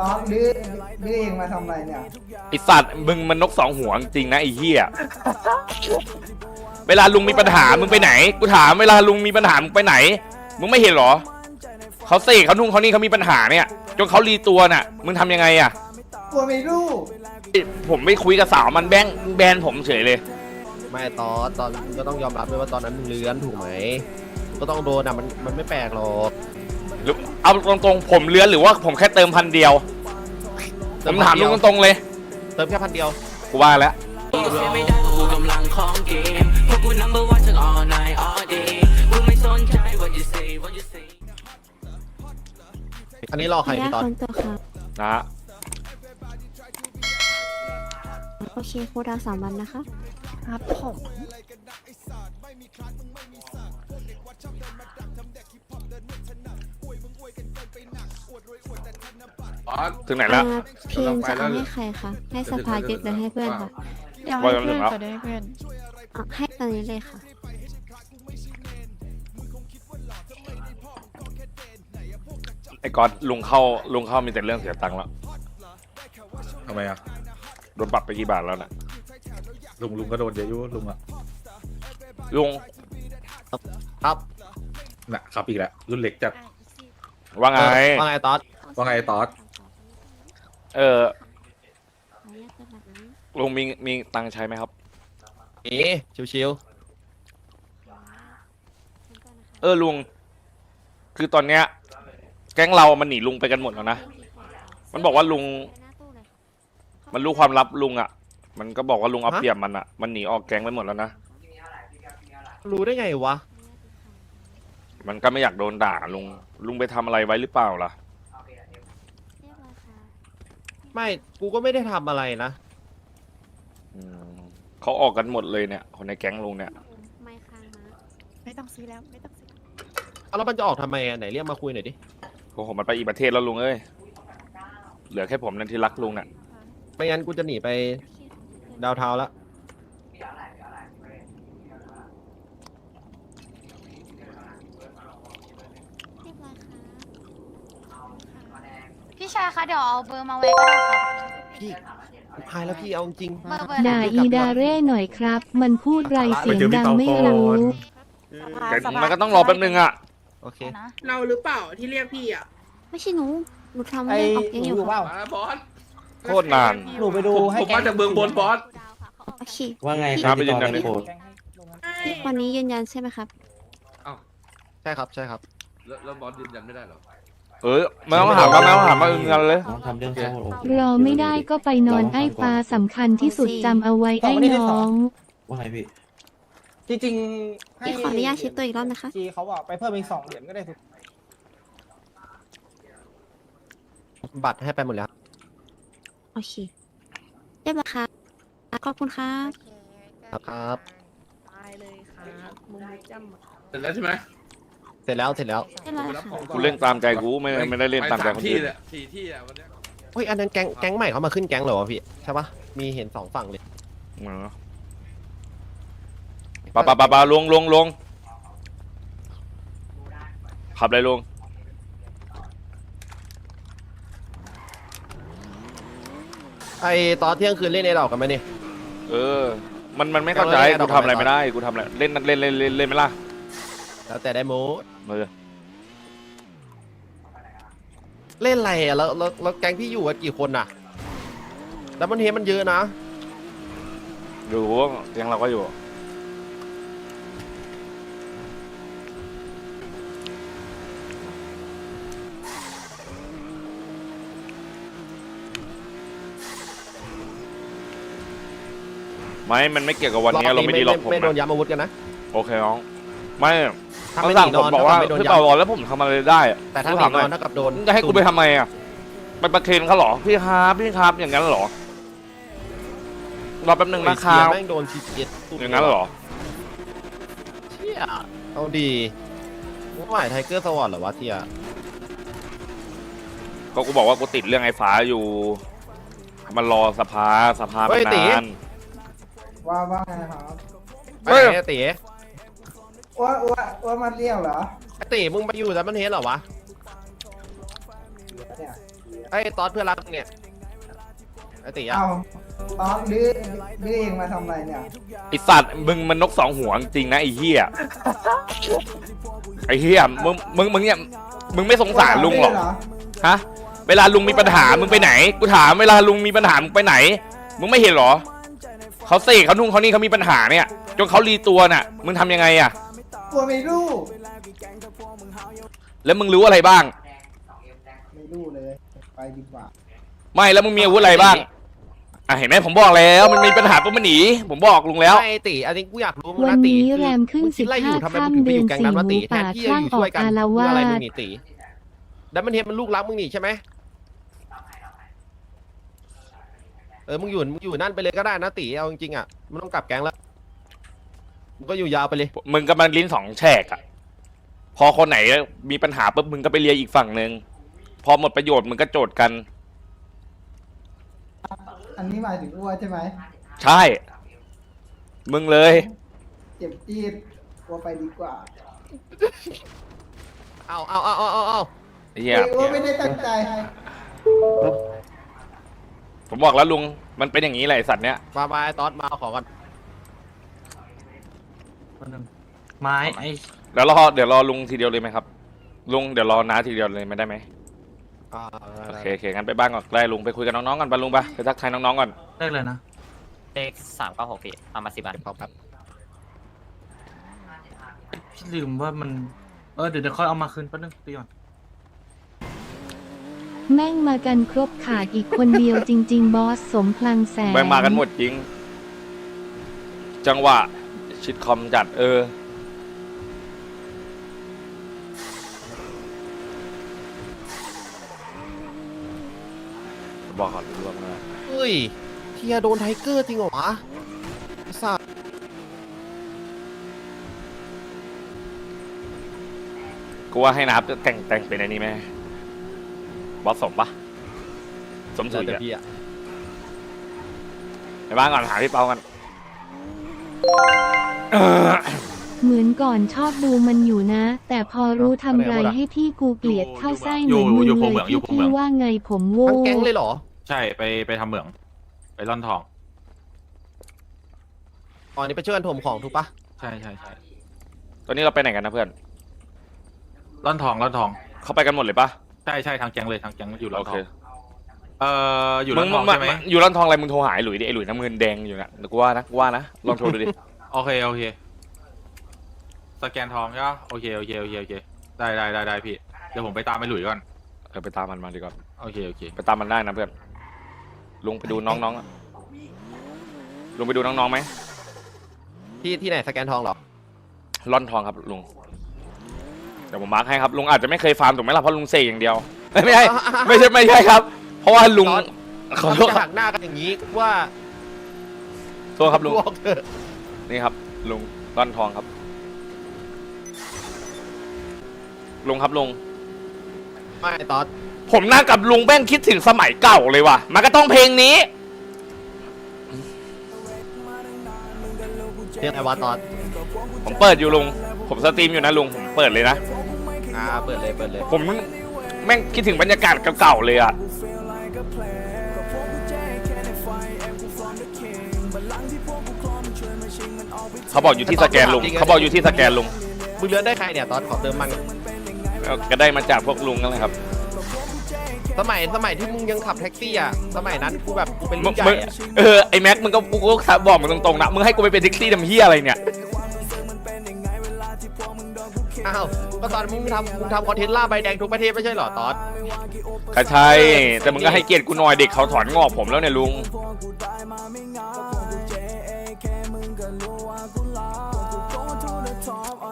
ตอนดื้อดื้อเองมาทำอะไรเนี่ย ไอสัตว์มึงมันนกสองหัวจริงนะไอ้เหี้ยเวลาลุงมีปัญหามึงไปไหน กูถามเวลาลุงมีปัญหามึงไปไหน มึงไม่เห็นเหรอ เขาเสกเขานุ่งเขานี่เขามีปัญหาเนี่ยจนเขารีตัวน่ะ มึงทำยังไงอะ กลัวไม่รู้ผมไม่คุยกับสาวมันแบงแบนผมเฉยเลย ไม่ตอนตอนมึงก็ต้องยอมรับด้วยว่าตอนนั้นมึงเลื้อนถูกไหมมึงก็ต้องโดนอะมันมันไม่แปลกหรอก หรือเอาตรงๆผมเลื้อนหรือว่าผมแค่เติมพันเดียวผมถามลุงตรงๆเลย เติมแค่พันเดียวกูว่าแล้วกูเสียไม่ได้เพราะกูกำลังของเกมเพราะกู number one ทั้ง all night all day กูไม่สนใจ what you say what you say อันนี้รอใครญาพี่ตตอนคนตัวครับนะฮะโอเคครูดาวสามวันนะคะ ครับผม ถึงไหนแล้ว อ่าเพลงจะเอาให้ใครคะ ให้สภายึดหรือให้เพื่อนคะเดี๋ยวว่าให้กันเพื่อนแล้วก่อนได้เพื่อนอะให้ตอนนี้เลยค่ะ ไอ้ก๊อตลุงเข้าลุงเข้ามีแต่เรื่องเสียตังค์แล้วทำไมอะ โดนปรับไปกี่บาทแล้วน่ะลุงลุงก็โดนเยอะอยู่ลุงอะลุงครับน่ะขับอีกแล้วรุ่นเล็กจัดว่าไงเออว่าไงตอนว่าไงตอส เออลุงมีมีตังค์ใช้ไหมครับนี่ชิวเออลุง คือตอนเนี้ย แก๊งเรามันหนีลุงไปกันหมดแล้วนะ มันบอกว่าลุงมันรู้ความลับลุงอะ มันก็บอกว่าลุงเอาเปรียบมันอะ มันหนีออกแก๊งไปหมดแล้วนะ ๆ รู้ได้ไงวะ มันก็ไม่อยากโดนด่าลุง ลุงไปทำอะไรไว้หรือเปล่าล่ะ ไม่กูก็ไม่ได้ทำอะไรนะ อืมเขาออกกันหมดเลยเนี่ย คนในแก๊งลุงเนี่ย ไม่ค้างนะไม่ต้องซื้อแล้วไม่ต้องซื้อเอาแล้วมันจะออกทำไมอะไหนเรียกมาคุยหน่อยดิ โอ้โห มันไปอีกประเทศแล้วลุงเอ้ย เหลือแค่ผมนั่นที่รักลุงน่ะ ไม่งั้นกูจะหนีไปดาวเทาวน์ละ เรียบร้อยค่ะ พี่ชายคะเดี๋ยวเอาเบอร์มาไว้ก็ได้ครับ พี่กูพายแล้วพี่เอาจริงเบอร์เบอร์ด่าอีดาเร่หน่อยครับ มันพูดไรเสียงดังไม่รู้ แต่มันก็ต้องรอแป๊บนึงอะ โอเค นะเราหรือเปล่าที่เรียกพี่อะไม่ใช่หนูหนูทำเรื่องออกเองอยู่ค่ะบอสโคตรนาน หนูไปดูให้ผมมาจากเมืองบนบอส โอเค ว่าไงครับไปยืนยันดิพี่ตอพี่คนนี้ยืนยันใช่ไหมครับ ใช่ครับใช่ครับ แล้วบอสยืนยันไม่ได้หรอ เออไม่ต้องถามมาไม่ต้องถามมาเออเงินเลย น้องทำเรื่องเข้าโอเครอไม่ได้ก็ไปนอนไอ้ฟ้าสำคัญที่สุดจำเอาไว้ไอ้น้อง ว่าไงพี่จริงๆให้พี่ขออนุญาตเช็ดตัวอีกรอบนะคะ จีเขาบอกไปเพิ่มอีกสองเหรียญก็ได้ถูกบัตรให้ไปหมดแล้ว โอเคเรียบร้อยค่ะขอบคุณค่ะครับ ครับ ตายเลยครับมุมจำ เสร็จแล้วใช่ไหม เสร็จแล้วเสร็จแล้วเรียบร้อยค่ะกูเล่นตามใจกูไม่ไม่ได้เล่นตามใจคนที่อื่นแหละสี่ที่อะวันเนี้ยเฮ้ยอันนั้นแก๊งแก๊งใหม่เขามาขึ้นแก๊งเหรอวะพี่ใช่ปะมีเห็นสองฝั่งเลยเออปะปะปะปะลงลงลงขับเลยลง ไอตอนเที่ยงคืนเล่นในดอกกันไหมเนี่ย เออ มันมันไม่เข้าใจเอาเลยกูทำอะไรเอาเลยไม่ได้ กูทำอะไร เล่นเล่นเล่นเล่นเล่นไหมล่ะ แล้วแต่ได้โมดเออเล่นอะไรอะแล้วแล้วแล้วแก๊งพี่อยู่กันกี่คนอะแล้วมันเฮมันเยอะนะ อยู่ยังเราก็อยู่ ไม่ มันไม่เกี่ยวกับวันนี้เราไม่ได้ล็อกผมไม่โดนนะย้ำอาวุธกันนะ โอเคน้อง ไม่ ถ้าเขาไม่หสั่งนีนผอมนบอกว่าไม่โดนพี่ย้เปาบอกแล้วผมทำอะไรได้อะำแต่ถ้าหกูนีถามนหน่ออยนเท่ากับโดนจะให้กูไปทำไมอะไปประเคนเขาเหรอพี่ครับพี่ครับอย่างนั้นเหรอรอแป๊บหนึ่งนะคเสีรัยบแม่งโดนทีเจ็ดอย่างนั้นเหรอเชี่ยเอาดีว่าหมายไทเกอร์สวอตเหรอวะเทียก็กูบอกว่ากูติดเรื่องไอ้ฟ้าอยู่มันรอสภาสภามันนาน ว่าว่าไงครับ ไปเฮ้ยไหนอะตี ว่าว่าว่ามาเรียกเหรอไอ้ตีมึงไปอยู่แต่มันเฮดเหรอวะเนี่ยไอ้ตอนเพื่อนรักเนี่ยไอ้ตีอะเอาตอนดื้อดื้อเองมาทำอะไรเนี่ยไอสัตว์มึงมันนกสองหัวจริงนะไอ้เหี้ยไอ้เหี้ยมึงมึงมึงเนี่ยมึงไม่สงสารลุงหรอกดื้เฮะ เวลาลุงมีปัญหามึงไปไหน กูถามเวลาลุงมีปัญหามึงไปไหน มึงไม่เห็นเหรอเขาเสกเขานุ่งเขานี่เขามีปัญหาเนี่ยจนเขารีตัวน่ะ มึงทำยังไงอะ กลัวไม่รู้แล้วมึงรู้อะไรบ้าง ไม่รู้เลย ไปดีกว่าไม่แล้วมึงมีอาวุธอะไรบ้างอะเห็นไหมผมบอกแล้วมันมีปัญหาปุ๊บมันหนีผมบอกลุงแล้วไอ้ตีอันนี้กูอยากรู้มึงวันนะตีนี้คือแรมขึ้นมึงคิดอะไรอยู่15ทำไมมึงถึงไปอยู่แก๊งนั้นวะตีค่ำแทเดือนนที่จะอยู่ช่วยกันสี่หมูป่าเพื่ออะไรคลั่งออกอาละวาดมึงหนีตีดัมเบิลเฮดมันลูกรักมึงหนีใช่ไหมเออมึงอยู่มึงอยู่นั่นไปเลยก็ได้นะตีเอาจริงๆอะไม่ต้องกลับแก๊งแล้ว มึงก็อยู่ยาวไปเลย มึงกำลังลิ้นสองแฉกอะพอคนไหนมีปัญหาปุ๊บมึงก็ไปเลียอีกฝั่งหนึ่งพอหมดประโยชน์มึงก็โจทย์กัน อันนี้หมายถึงอ้วนใช่ไหมใช่ มึงเลย เจ็บจี๊ดกลัวไปดีกว่าเอาเอาเอาเอาเอาเอาไอ้เหี้ยเฮ้ยอ้วนไม่ได้ตั้งใจผมบอกแล้วลุง มันเป็นอย่างนี้แหละไอ้สัตว์เนี้ยมามาไอ้ตอสมาเอาของก่ อนไม้ไอ้เดี๋ยวรอเดี๋ยวรอลุงทีเดียวเลยไหมครับ ลุงเดี๋ยวรอน้าทีเดียวเลยไม่ได้ไหมอ่าโอเคโอเคงั้นไปบ้านก่อนได้ลุงไปคุยกับน้องๆก่อนไปลุงไปไปทักทายน้องๆก่อนเลขเลยนะเลขสามเก้าหกพี่เอามาสิบอันขอบครับพี่ลืมว่ามัน เออเดี๋ยวเดี๋ยวค่อยเอามาคืนแป๊บนึงตีก่อนแม่งมากันครบขาดอีกคนเดียวจริง ๆ บอสสมพลังแสงแม่งมากันหมดจริง จังหวะ ชิดคอมจัดเออ บอกก่อนรวมนะเฮ้ยเทียโดนไทเกอร์จริงเหรอวะไอ้สัสกูว่าให้นับแต่งแต่งเป็นอันนี้ไหมบอสสมปะสมแล้สุวยแต่อะพี่อะไปบ้านก่อนหาพี่เปากัน เหมือนก่อนชอบดูมันอยู่นะ แต่พอรู้ทำไรให้พี่กูเกลียดเข้าไส้เหมือนมึงเลยพี่พี่ว่าไงผมโง่ทั้งแก๊งเลยเหรอ ใช่ไปไปทำเหมือง ไปร่อนทอง อ๋อนี่ไปช่วยกันถมของถูกปะใช่ใช่ใช่ตอนนี้เราไปไหนกันนะเพื่อน ร่อนทองร่อนทอง เขาไปกันหมดเลยปะใช่ใช่ทางแก๊งเลยทางแก๊งอยู่ร่อโอนทเคอง เอ่ออยู่มึร่องนทองมึงใช่ไหม อยู่ร้านทองอะไรมึงโทรหาไอ้หลุยดิไอ้หลุยน้ำเงินแดงอยู่นะเดี๋ยวกูว่านะกูว่านะลองโทรดูดิ โอเคโอเค สแกนทองใช่ปะโอเคโอเคโอเคโอเค ได้ได้ได้ได้พี่ เดี๋ยวผมไปตามไปหลุยก่อน เออไปตามมันมาดีกว่า โอเคโอเค ไปตามมันได้นะเพื่อน ลุงไปดูน้องๆอะลุงไปดูน้องๆไหมที่ที่ไหนสแกนทองเหรอ ร่อนทองครับลุง เดี๋ยวผมมาร์คให้ครับลุงอาจจะไม่เคยฟาร์มถูกไหมล่ะเพราะลุงเสกอย่างเดียวเอ้ยไม่ใช่ ไม่ใช่ไม่ใช่ครับ เพราะว่าลุงตอนขอโทษจะคหัรับกหน้ากันอย่างนี้ว่าโทษครับลุง บอกเถอะ นี่ครับลุงร่อนทองครับลุงครับลุงไม่ตอนผมนั่งกับลุงแม่งคิดถึงสมัยเก่าเลยว่ะ มันก็ต้องเพลงนี้เรียกไงวะตอนผมเปิดอยู่ลุง ผมสตรีมอยู่นะลุงผมเปิดเลยนะอ่าเปิดเลยเปิดเลย ผมแม่งคิดถึงบรรยากาศเก่าๆเลยอะ เขาบอกอยู่ที่สแกนลุงเขาบอกอยู่ที่สแกนลุงมึงเลือนได้ใครเนี่ยตอนขอเติมมันก่อนเอาก็ได้มาจากพวกลุงนั่นแหละครับ สมัยสมัยที่มึงยังขับแท็กซี่อะสมัยนั้นกูแบบกูเป็นมึรุ่งนใหญ่มึงอะเออไอแม็กมึงก็กูก็บอกมึงตรงๆนะมึงให้กูไปเป็นแท็กซี่ทำเฮียอะไรเนี่ยอ้าวก็ตอนมึงทำมึงทำคอนเทนต์ล่าใบแดงทุกประเทศไม่ใช่เหรอตอนก็ใช่แต่มึงก็ให้เกียรติกูหน่อยเด็กเขาถอนงอกผมแล้วเนี่ยลุง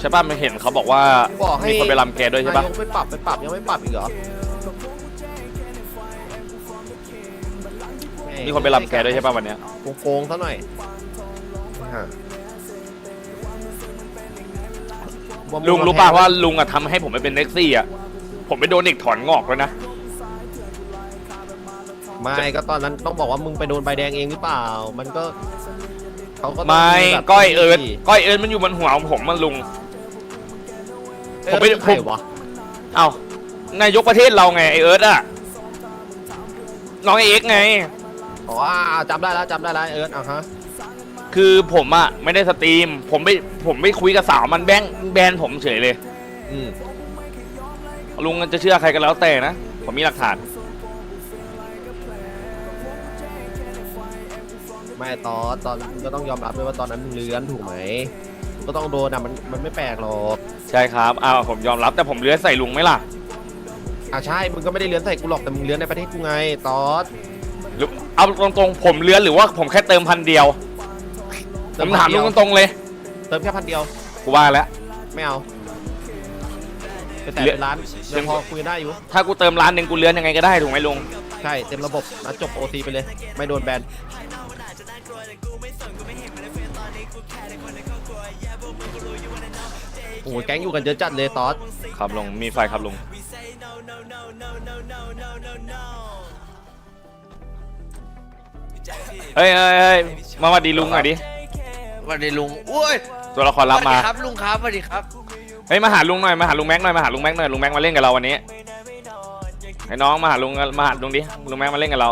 ใช่ป่ะมันเห็นเขาบอกว่าบอกให้มีคนไปลำแกด้วยใช่ป่ะนายกไปปรับไปปรับยังไม่ปรับอีกเหรอมีคนไปรับแกด้วยใช่ป่ะวันเนี้ยโกงๆซะหน่อยฮะลุงรู้ป่ะว่าลุงอะทำให้ผมไปเป็นเน็กซี่อะผมไปโดนเด็กถอนงอกแล้วนะไม่ก็ตอนนั้นต้องบอกว่ามึงไปโดนใบแดงเองหรือเปล่า มันก็ เขาก็ต้องไม่แบบก้อยเอิร์ดก้อยเอิร์ดมันอยู่บนหัวของผมมันลุงเอิผมร์ธไม่เป็นใครวะเอ้านายกประเทศเราไงไอเอิร์ดอะน้องไอเอ็กซ์ไง อ๋ออ่าจำได้แล้วจำได้แล้วเอิร์ธอะฮะคือผมอะไม่ได้สตรีม ผมไปผมไปคุยกับสาวมันแบงแบนผมเฉยเลย อืมลุงจะเชื่อใครก็แล้วแต่นะ ผมมีหลักฐาน ไม่ตอนตอนมึงก็ต้องยอมรับด้วยว่าตอนนั้นมึงเลื้อนถูกไหมมึงก็ต้องโดนอะมันมันไม่แปลกหรอกใช่ครับอ้าวผมยอมรับแต่ผมเลื้อยใส่ลุงไหมล่ะอะใช่มึงก็ไม่ได้เลื้อนใส่กูหรอกแต่มึงเลื้อนในประเทศกูไงตอสหรือเอาตรงๆผมเลื้อนหรือว่าผมแค่เติมพันเดียวผมถามลุงตรงๆเลยเติมแค่พันเดียวกูว่าแล้ว ไม่เอาไปแต่เหลือเป็นร้านยังพอคุยได้อยู่ ถ้ากูเติมร้านหนึ่งกูเลื้อนยังไงก็ได้ถูกไหมลุง ใช่เต็มระบบนะจบโอทีไปเลย ไม่โดนแบน โอ้โหแก๊งอยู่กันเยอะจัดเลยตอสครับลุงมีไฟครับลุงเฮ้ยเฮ้ยเฮ้ยมาวัดดีลุงหน่อยดิสวัสดีลุงอุ้ยตัวละครรับมาครับลุงครับสวัสดีครับ เฮ้ยมาหาลุงหน่อยมาหาลุงแม็กหน่อยมาหาลุงแม็กหน่อยลุงแม็กมาเล่นกับเราวันนี้ไอ้น้องมาหาลุงมาหาลุงดิลุงแม็กมาเล่นกับเรา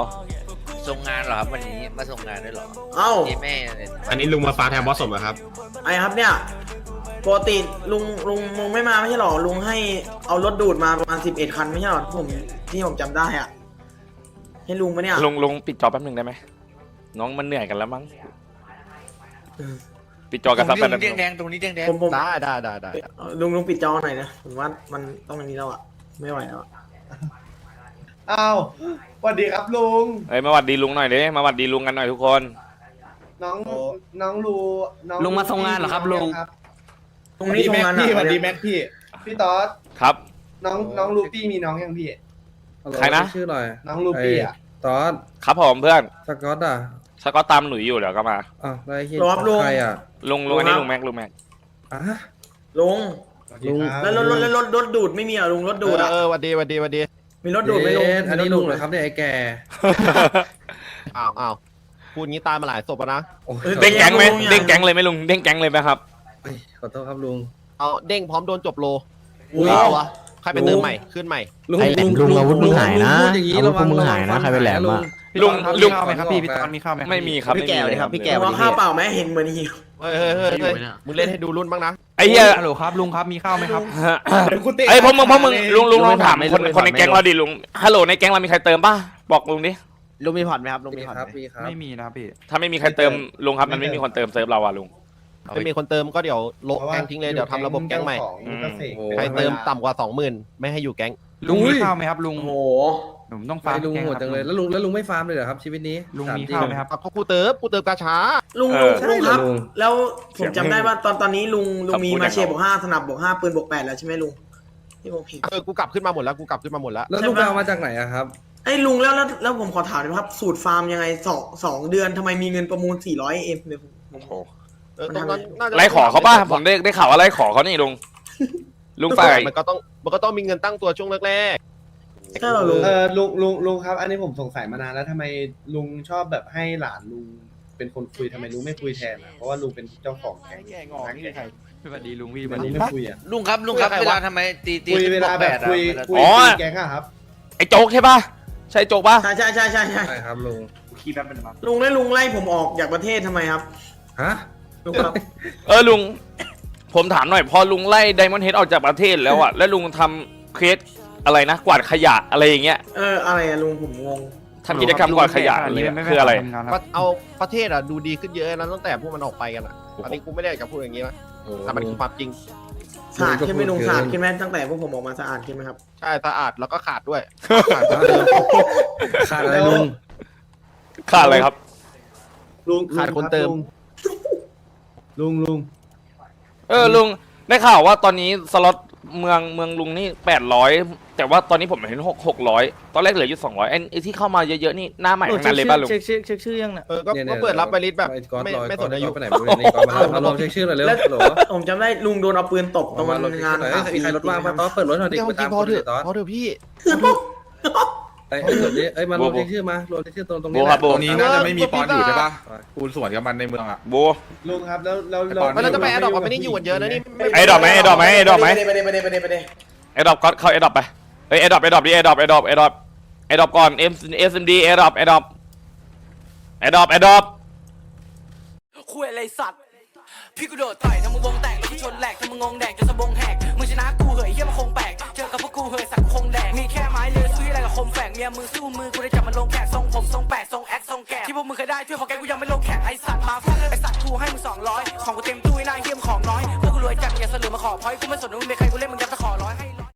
ส่งงานเหรอครับวันนี้มาส่งงานด้วยเหรอเอ้าที่แม่เนี่ยอันนี้ลุงมาฟ้าแทนบอสสมครับ ไอ้ครับเนี่ยปกติลุงลุงลุงไม่มาไม่ใช่หรอลุงให้เอารถดูดมาประมาณสิบเอ็ดคันไม่ใช่หรอผมที่ผมจำได้อะให้ลุงปะเนี่ยลุงลุงปิดจอแป๊บหนึ่งได้ไหมน้องมันเหนื่อยกันแล้วมั้งปิดจอกันสักแป๊บตรงนึนี้งแดงๆตรงนี้แดงผมผมได้ได้ได้ได้ลุงลุงปิดจอหน่อยนะผมว่ามันต้องอย่างนี้แล้วอะไม่ไหวแล้วอะอ้าว สวัสดีครับลุงเฮ้ยมาหวัดดีลุงหน่อยดิมาหวัดดีลุงกันหน่อยทุกคน น้อง น้องลูน้องลุงมาส่งงานเหรอครับลุงลุงนี่ทำงานหนักพี่สวัสดีเลยแม็กพี่ พี่ตอสครับ น้องน้องลูปี้มีน้องยังพี่ ใครนะ ชื่ออะไรน้องลูปี้อะตอนครับผมเพื่อนสกอตอะสก็ตามหลุยอยู่เดี๋ยวก็มาอะได้เฮียรอบลุงใครอะลุงลุงอันนี้ลุงแม็กลุงแม็กอะลุงลุงแล้วรถรถแล้วรถรถดูดไม่มีเหรอะลุงรถดูดอะเออหวัดดีหวัดดีหวัดดี มีรถดูดไหมลุงเย็นอันนี้ลุงเหรอครับเนี่ยไอ้แก่อ้าวอ้าวพูดงี้ตายมาหลายศพแล้วนะ โอ้ยเอ้ยเด้งแก๊งไหมลุงยังเด้งแก๊งเลยไหมลุงเด้งแก๊งเลยไหมครับเอ้ยขอโทษครับลุง เอาเด้งพร้อมโดนจบโลอุ้ยเอาวะใครไปเติมใหม่ขึ้นใหม่ ลุงไอ้แหลมลุงอาวุธมึงหายนะลุงพูดอย่างนี้อาวุธระวังมึงระวัหายนะใครไปแหลมอะ ลุงลุง ข้าวไหมครับพี่พี่ตอนมีข้าวไหมไม่มีครับพี่แก่ไม่มีเลยครับพี่แก่ลุงเอาข้าวเปล่าไหมเห็นเหมือนหิวเฮ้ยเฮ้ยเฮ้ยเฮ้ยมึงเล่นให้ดูรุ่นบ้างนะไอ้เหี้ยฮัลโหลครับลุงครับมีข้าวไหมครับไอ้ยพวกมึงพวกมึงลุงลุงลุลงองถามไม่คนไม่คนในไม่แก๊งเราดิลุงฮัลโหลในแก๊งเรามีใครเติมป่ะบอกลุงดิลุงมีผ่อนไหมครับลุงมีมีผ่อนครับไหมมีครับไม่มีนะครับพี่ถ้าไม่มีใครเติมลุงครับมันไม่มีคนเติมเซิร์ฟเราอะลุงไม่มีคนเติมก็เดี๋ยวโละแก๊งทิ้งเลยเดี๋ยวทำระบบแก๊งใหม่อืมใครเติมต่ำกว่าสองหมื่นไม่ให้อยู่แก๊งลุงมีข้าวไหมครับลุงโอ้โห ผมต้องไฟลุงโหดจังเลย แล้วลุงแล้วลุงไม่ฟาร์มเลยเหรอครับ ชีวิตนี้ลุงถมีจริข้าวไหมครับอะก็กูเติมกูเติมกาชาลุงเอลุองลุงครับลุงแล้วผมจำได้ว่าตอนตอนนี้ลุงลุงมีคำพูดมาเชอย่างบวกห้าสนับบวกห้าปืนบวกแปดแล้วใช่ไหมลุงที่ผมผิด เออกูกลับขึ้นมาหมดแล้วกูกลับขึ้นมาหมดแล้ว แล้วลุงไปเอามาจากไหนอะครับ ไอ้ยลุงแล้วแล้วแล้วผมขอถามหน่อยครับ สูตรฟาร์มยังไงสองสองเดือนทำไมมีเงินประมูล400เอ็มเนี่ยผมผมเออตรงนั้นน่าจะไล่ขอเขาป่ะผมได้ได้ข่าวว่าไล่ขอเขานี่ลุงลุงฝ่ายมันก็ต้องมันก็ต้องมีเงินตั้งตัวช่วงแรก ใช่เหรอลุง เออลุงลุงลุงครับ อันนี้ผมสงสัยมานานแล้วทำไมลุงชอบแบบให้หลานลุงเป็นคนคุยทำไมลุงไม่คุยแทนอะเพราะว่าลุงเป็นเจ้าของแก๊งสวัสดีลุงพี่ทำไมลุงไม่คุยอะลุงครับลุงครับเวลาทำไมตีตีคุยเวลาแบบคุยคุยอ๋อ คุยแก๊งอะครับไอ้โจ๊กใช่ป่ะใช่โจ๊กป่ะใช่ใช่ใช่ใช่ใช่ใช่ครับลุงขี้แป๊บนึงครับลุงแล้วลุงไล่ผมออกจากประเทศทำไมครับฮะลุงครับเออลุง ผมถามหน่อยพอลุงไล่ไดมอนด์เฮดออกจากประเทศแล้วอะแล้วลุงทำเคส อะไรนะกวาดขยะอะไรอย่างเงี้ยเอออะไรอะลุงผมงง ทำกิจกรรมกวาดขยะอะไรอะคืออะไรๆก็เอาประเทศอะดูดีขึ้นเยอะแล้วตั้งแต่พวกมันออกไปกันอะอันนี้กูไม่ได้อยากจะพูดอย่างนี้นะแต่มันคือความจริงสะอาดขึ้นไหมลุงสะอาดขึ้นไหมตั้งแต่พวกผมออกมาสะอาดขึ้นไหมครับ ใช่สะอาดแล้วก็ขาดด้วยขาดขาดอะไรลุงขาดอะไรครับ ลุงขาดคนเติม ลุงลุงเออลุงได้ข่าวว่าตอนนี้สล็อตเมืองเมืองลุงนี่แปดร้อย แต่ว่าตอนนี้ผมเห็นหกหกร้อยตอนแรกเหลืออยู่สองร้อยไอ้ที่เข้ามาเยอะๆนี่หน้าใหม่ทั้งนั้นเลยป่ะลุง เช็คชื่อเช็คชื่อยังเนี่ยเออก็ก็เปิดรับไปลิสต์แบบ ไม่ไม่สนอายุ ไปไหนไม่รู้นี่ก่อนมาแล้วมาลองเช็คชื่อหน่อยเร็วแล้วโหลผมจำได้ลุงโดนเอาปืนตบตรงมางลองงานเช็คชื่อหน่อยเอ้ยมีใครรถว่างป่ะต๊อดเปิดรถหน่อยดิเดี๋ยวไปจริตามงพคอนเถอื่อะนต๊อดพอเถอะพี่ไอ้เอ้ยเดี๋ยวนี้เอ้ยมาลองเช็คชื่อมาลองเช็คชื่อตรงตรงโบนี้ครับโบ ตรงนี้น่าจะไม่มีปอนอยู่ใช่ปะคูณสวนกับมันในเมืองอะ โบลุงครับแล้วแล้วไอ้ปอนมันเราจะไปแอดดอกมันไม่ได้อยู่กันเยอะนะนี่ไอ้ดอกไหมไอ้ดอกไหมไอ้ดอกไหมไปเดไปเดไปเดไปเดไอ้ดอกก็เข้าไอ้ดอกไป เฮ้ยไอ้ดอกไอ้ดอกดิไอ้ดอกไอ้ดอกไอ้ดอกไอ้ดอกก่อนเอ็มเอสเอ็มดีไอ้ดอกไอ้ดอกไอ้ดอกไอ้ดอกคุยอะไรสัตว์ พี่กูโดดต่อยทำมึงวงแตกแล้วกูชนแหลกทำมึงงงแดกจนสะบงแหกมึงชนะกูเหยเฮียมคงแปลกเจอกับพวกกูเหยสักคงแดกมีแค่ไม้เลือซื้ออะไรกับคมแฝกเมียมึงสู้มือกูได้จับมันลงแขกทรงผมทรงแปดทรงแอคทรงแกะที่พวกมึงเคยได้ช่วยพอแกกูยังไม่ลงแขกไอสัตว์มาฟังไอสัตว์กูให้มึงสองร้อยของกูเต็มตู้ไอ้นายเฮียมของน้อยพวกกูรวยจัดอย่าสลือมาขอพอยกูไม่สนว่ามึงเป็นใคร